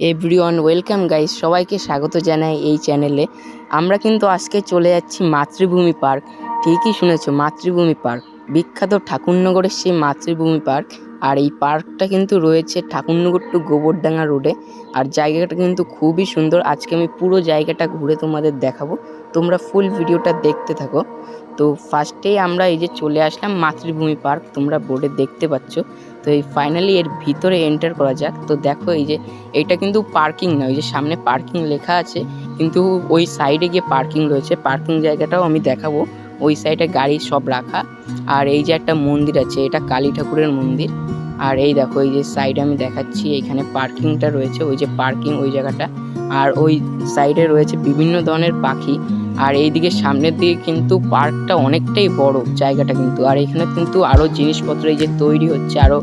Everyone welcome guys সবাইকে স্বাগত জানাই এই চ্যানেলে আমরা কিন্তু আজকে চলে যাচ্ছি মাতৃভূমি পার্ক। ঠিকই শুনেছো, মাতৃভূমি পার্ক। বিখ্যাত ঠাকুরনগরের সেই মাতৃভূমি পার্ক। আর এই পার্কটা কিন্তু রয়েছে ঠাকুরনগর টু গোবরডাঙ্গা রোডে। আর জায়গাটা কিন্তু খুবই সুন্দর। আজকে আমি পুরো জায়গাটা ঘুরে তোমাদের দেখাবো। তোমরা ফুল ভিডিওটা দেখতে থাকো। তো ফার্স্টেই আমরা এই যে চলে আসলাম মাতৃভূমি পার্ক তোমরা বোর্ডে দেখতে পাচ্ছ। তো এই ফাইনালি এর ভিতরে এন্টার করা যাক। তো দেখো এই যে, এটা কিন্তু পার্কিং না, ওই যে সামনে পার্কিং লেখা আছে। কিন্তু ওই সাইডে গিয়ে পার্কিং রয়েছে। পার্কিং জায়গাটাও আমি দেখাবো। ওই সাইডে গাড়ি সব রাখা। আর এই যে একটা মন্দির আছে, এটা কালী ঠাকুরের মন্দির। আর এই দেখো, এই যে সাইডে আমি দেখাচ্ছি, এখানে পার্কিংটা রয়েছে। ওই যে পার্কিং ওই জায়গাটা। আর ওই সাইডে রয়েছে বিভিন্ন ধরনের পাখি। আর এইদিকে সামনের দিকে কিন্তু পার্কটা অনেকটাই বড় জায়গাটা কিন্তু। আর এখানে কিন্তু আরও জিনিসপত্র এই যে তৈরি হচ্ছে আরও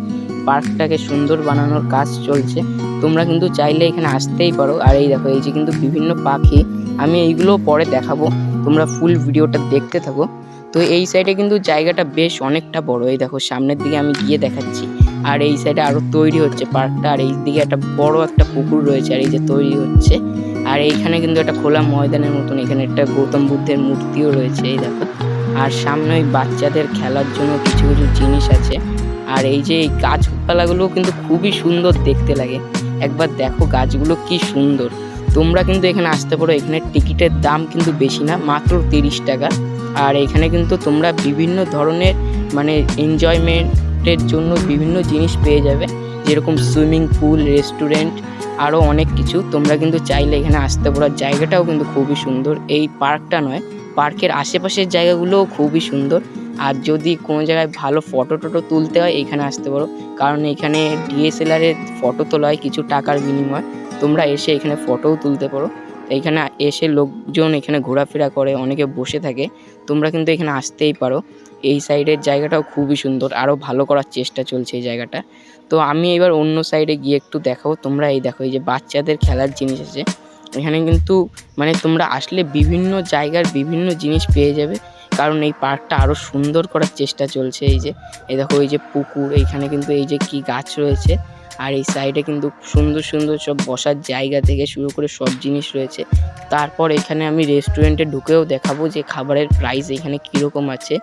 পার্কটাকে সুন্দর বানানোর কাজ চলছে। তোমরা কিন্তু চাইলে এখানে আসতেই পারো। আর এই দেখো, এই যে কিন্তু বিভিন্ন পাখি, আমি এইগুলো পরে দেখাবো। তোমরা ফুল ভিডিওটা দেখতে থাকো। তো এই সাইডে কিন্তু জায়গাটা বেশ অনেকটা বড়। এই দেখো, সামনের দিকে আমি গিয়ে দেখাচ্ছি। আর এই সাইডে আরও তৈরি হচ্ছে পার্কটা। আর এই দিকে একটা বড় একটা পুকুর রয়েছে, আর এই যে তৈরি হচ্ছে। আর এইখানে কিন্তু একটা খোলা ময়দানের মতন, এখানে একটা গৌতম বুদ্ধের মূর্তিও রয়েছে, এই দেখো। আর সামনে ওই বাচ্চাদের খেলার জন্য কিছু কিছু জিনিস আছে। আর এই যে এই গাছপালাগুলো কিন্তু খুবই সুন্দর দেখতে লাগে। একবার দেখো গাছগুলো কি সুন্দর। তোমরা কিন্তু এখানে আসতে পারো, এখানে টিকিটের দাম কিন্তু বেশি না, মাত্র তিরিশ টাকা। আর এখানে কিন্তু তোমরা বিভিন্ন ধরনের মানে এনজয়মেন্টের জন্য বিভিন্ন জিনিস পেয়ে যাবে। যেরকম সুইমিং পুল, রেস্টুরেন্ট আরও অনেক কিছু। তোমরা কিন্তু চাইলে এখানে আসতে পারো। জায়গাটাও কিন্তু খুবই সুন্দর। এই পার্কটা নয়, পার্কের আশেপাশের জায়গাগুলোও খুবই সুন্দর। আর যদি কোনো জায়গায় ভালো ফটো টটো তুলতে হয়, এখানে আসতে পারো। কারণ এখানে ডিএসএলআরের ফটো তোলা হয় কিছু টাকার বিনিময়। তোমরা এসে এখানে ফটোও তুলতে পারো। এইখানে এসে লোকজন এখানে ঘোরাফেরা করে, অনেকে বসে থাকে। তোমরা কিন্তু এখানে আসতেই পারো। এই সাইডের জায়গাটাও খুবই সুন্দর আরও ভালো করার চেষ্টা চলছে এই জায়গাটা। তো আমি এবার অন্য সাইডে গিয়ে একটু দেখাবো, তোমরা এই দেখো, এই যে বাচ্চাদের খেলার জিনিস আছে। এখানে কিন্তু মানে তোমরা আসলে বিভিন্ন জায়গার বিভিন্ন জিনিস পেয়ে যাবে। কারণ এই পার্কটা আরও সুন্দর করার চেষ্টা চলছে, এই যে, এই দেখো, এই যে পুকুর, এইখানে কিন্তু এই যে কি গাছ রয়েছে, আর এই সাইডে কিন্তু সুন্দর সুন্দর সব বসার জায়গা থেকে শুরু করে সব জিনিস রয়েছে। তারপর এখানে আমি রেস্টুরেন্টে ঢুকেও দেখাবো যে খাবারের প্রাইস এখানে কীরকম আছে।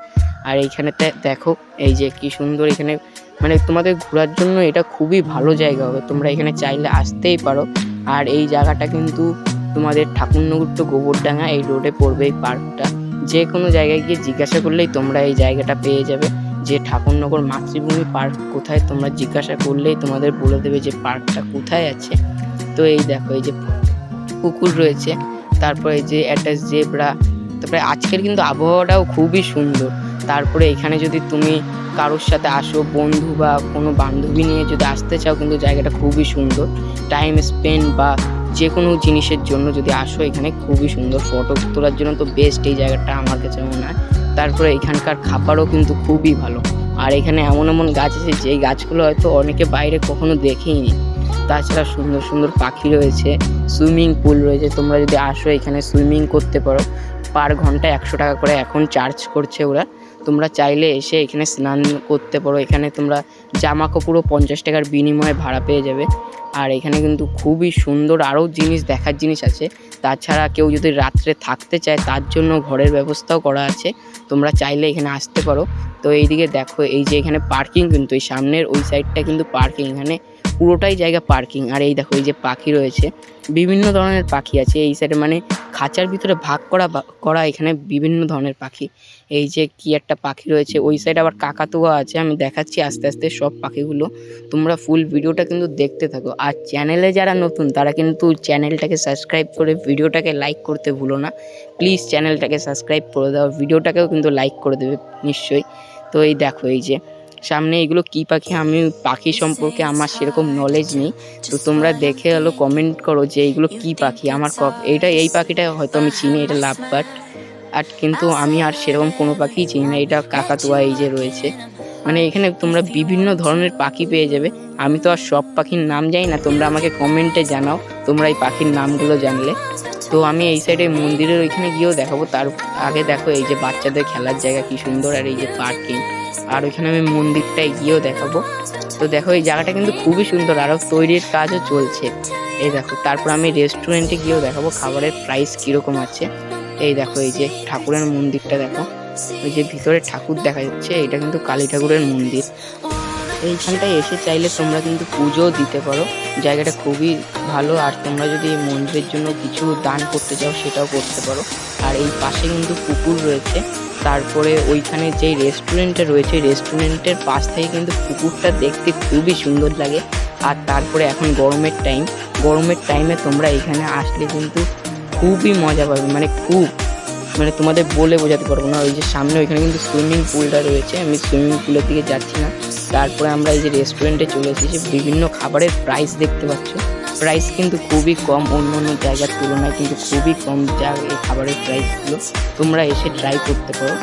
আর এইখানে দেখো, এই যে কি সুন্দর এখানে মানে তোমাদের ঘোরার জন্য এটা খুবই ভালো জায়গা হবে, তোমরা এখানে চাইলে আসতেই পারো। আর এই জায়গাটা কিন্তু তোমাদের ঠাকুরনগর তো গোবরডাঙ্গা এই রোডে পড়বে এই পার্কটা। যে কোনো জায়গায় গিয়ে জিজ্ঞাসা করলেই তোমরা এই জায়গাটা পেয়ে যাবে। যে ঠাকুরনগর মাতৃভূমি পার্ক কোথায়, তোমরা জিজ্ঞাসা করলেই তোমাদের বলে দেবে যে পার্কটা কোথায় আছে। তো এই দেখো, এই যে পুকুর রয়েছে, তারপরে যে একটা জেব্রা, তারপরে আজকের কিন্তু আবহাওয়াটাও খুবই সুন্দর। তারপরে এখানে যদি তুমি কারোর সাথে আসো, বন্ধু বা কোনো বান্ধবী নিয়ে যদি আসতে চাও, কিন্তু জায়গাটা খুবই সুন্দর। টাইম স্পেন্ড বা যে কোনো জিনিসের জন্য যদি আসো এখানে, খুবই সুন্দর ফটো তোলার জন্য তো বেস্ট এই জায়গাটা আমার কাছে মনে হয়। তারপরে এখানকার খাবারও কিন্তু খুবই ভালো। আর এখানে এমন এমন গাছ আছে, যেই গাছগুলো হয়তো অনেকে বাইরে কখনো দেখেইনি। তাছাড়া সুন্দর সুন্দর পাখি রয়েছে সুইমিং পুল রয়েছে। তোমরা যদি আসো এখানে সুইমিং করতে পারো। পার ঘণ্টা একশো টাকা করে এখন চার্জ করছে ওরা। তোমরা চাইলে এসে এখানে স্নান করতে পারো। এখানে তোমরা জামা কাপড়ও পঞ্চাশ টাকার বিনিময়ে ভাড়া পেয়ে যাবে। আর এখানে কিন্তু খুবই সুন্দর আরও জিনিস দেখার জিনিস আছে। তাছাড়া কেউ যদি রাত্রে থাকতে চায়, তার জন্য ঘরের ব্যবস্থাও করা আছে। তোমরা চাইলে এখানে আসতে পারো। তো এইদিকে দেখো, এই যে এখানে পার্কিং কিন্তু, এই সামনের ওই সাইডটা কিন্তু পার্কিং এখানে পুরোটাই জায়গা পার্কিং। আর এই দেখো, এই যে পাখি রয়েছে, বিভিন্ন ধরনের পাখি আছে। এই সাইডে মানে খাঁচার ভিতরে ভাগ করা করা এখানে বিভিন্ন ধরনের পাখি। এই যে কি একটা পাখি রয়েছে, ওই সাইডে আবার কাকাতুয়া আছে, আমি দেখাচ্ছি আস্তে আস্তে সব পাখিগুলো। তোমরা ফুল ভিডিওটা কিন্তু দেখতে থাকো। আর চ্যানেলে যারা নতুন, তারা কিন্তু চ্যানেলটাকে সাবস্ক্রাইব করে ভিডিওটাকে লাইক করতে ভুলো না। প্লিজ চ্যানেলটাকে সাবস্ক্রাইব করে দাও। ভিডিওটাকেও কিন্তু লাইক করে দেবে, নিশ্চয়ই। তো এই দেখো, এই যে সামনে এগুলো কি পাখি? আমি পাখি সম্পর্কে আমার সেরকম নলেজ নেই। তো তোমরা দেখে হলো কমেন্ট করো যে এইগুলো কি পাখি? আমার এইটা এই পাখিটা হয়তো আমি চিনি, এটা লাভ বাট আর কিন্তু আমি আর সেরকম কোনো পাখিই চিনি না, এটা কাকাতুয়া এই যে রয়েছে। মানে এখানে তোমরা বিভিন্ন ধরনের পাখি পেয়ে যাবে। আমি তো আর সব পাখির নাম জানি না, তোমরা আমাকে কমেন্টে জানাও, তোমরা এই পাখির নামগুলো জানলে। তো আমি এই সাইডে মন্দিরের ওইখানে গিয়েও দেখাবো। তার আগে দেখো এই যে বাচ্চাদের খেলার জায়গা কি সুন্দর, আর এই যে পার্কিং আর ওইখানে আমি মন্দিরটায় গিয়েও দেখাবো। তো দেখো, এই জায়গাটা কিন্তু খুবই সুন্দর। আরও তৈরির কাজও চলছে। এই দেখো, তারপর আমি রেস্টুরেন্টে গিয়েও দেখাবো খাবারের প্রাইস কীরকম আছে। এই দেখো, এই যে ঠাকুরের মন্দিরটা দেখো। ওই যে ভিতরে ঠাকুর দেখা যাচ্ছে এটা কিন্তু কালী ঠাকুরের মন্দির। এইখানটায় এসে চাইলে তোমরা কিন্তু পুজোও দিতে পারো। জায়গাটা খুবই ভালো, আর তোমরা যদি এই মন্দিরের জন্য কিছু দান করতে চাও, সেটাও করতে পারো। আর এই পাশে কিন্তু পুকুর রয়েছে। তারপরে ওইখানে যেই রেস্টুরেন্টটা রয়েছে রেস্টুরেন্টের পাশ থেকে কিন্তু পুকুরটা দেখতে খুবই সুন্দর লাগে। আর তারপরে এখন গরমের টাইম গরমের টাইমে তোমরা এখানে আসলে কিন্তু খুবই মজা পাবে। মানে খুব মানে তোমাদের বলে বোঝাতে পারব না। ওই যে সামনে ওইখানে কিন্তু সুইমিং পুলটা রয়েছে। আমি সুইমিং পুলের দিকে যাচ্ছি না। তারপরে আমরা এই যে রেস্টুরেন্টে চলে এসেছি। বিভিন্ন খাবারের প্রাইস দেখতে পাচ্ছ। প্রাইস কিন্তু খুবই কম, অন্য অন্য জায়গার তুলনায় কিন্তু খুবই কম যা এই খাবারের প্রাইসগুলো তোমরা এসে ট্রাই করতে পারো।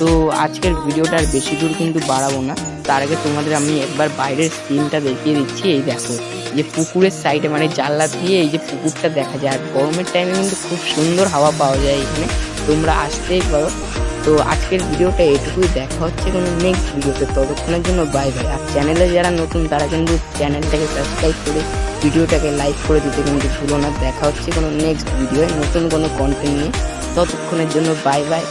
তো আজকের ভিডিওটা আর বেশি দূর কিন্তু বাড়াবো না। তার আগে তোমাদের আমি একবার বাইরের সিনটা দেখিয়ে দিচ্ছি, এই দেখো। যে পুকুরের সাইডে মানে জানলা দিয়ে এই যে পুকুরটা দেখা যায়। আর গরমের টাইমে কিন্তু খুব সুন্দর হাওয়া পাওয়া যায় এখানে। তোমরা আসতেই পারো। তো আজকের ভিডিওটা এটুকুই। দেখা হচ্ছে কোনো নেক্সট ভিডিওতে। ততক্ষণের জন্য বাই বাই আর চ্যানেলে যারা নতুন, তারা কিন্তু চ্যানেলটাকে সাবস্ক্রাইব করে, ভিডিওটাকে লাইক করে দিতে কিন্তু ভুলো না। দেখা হচ্ছে কোনো নেক্সট ভিডিওয়। নতুন কোনো কন্টেন্ট নিয়ে। ততক্ষণের জন্য বাই বাই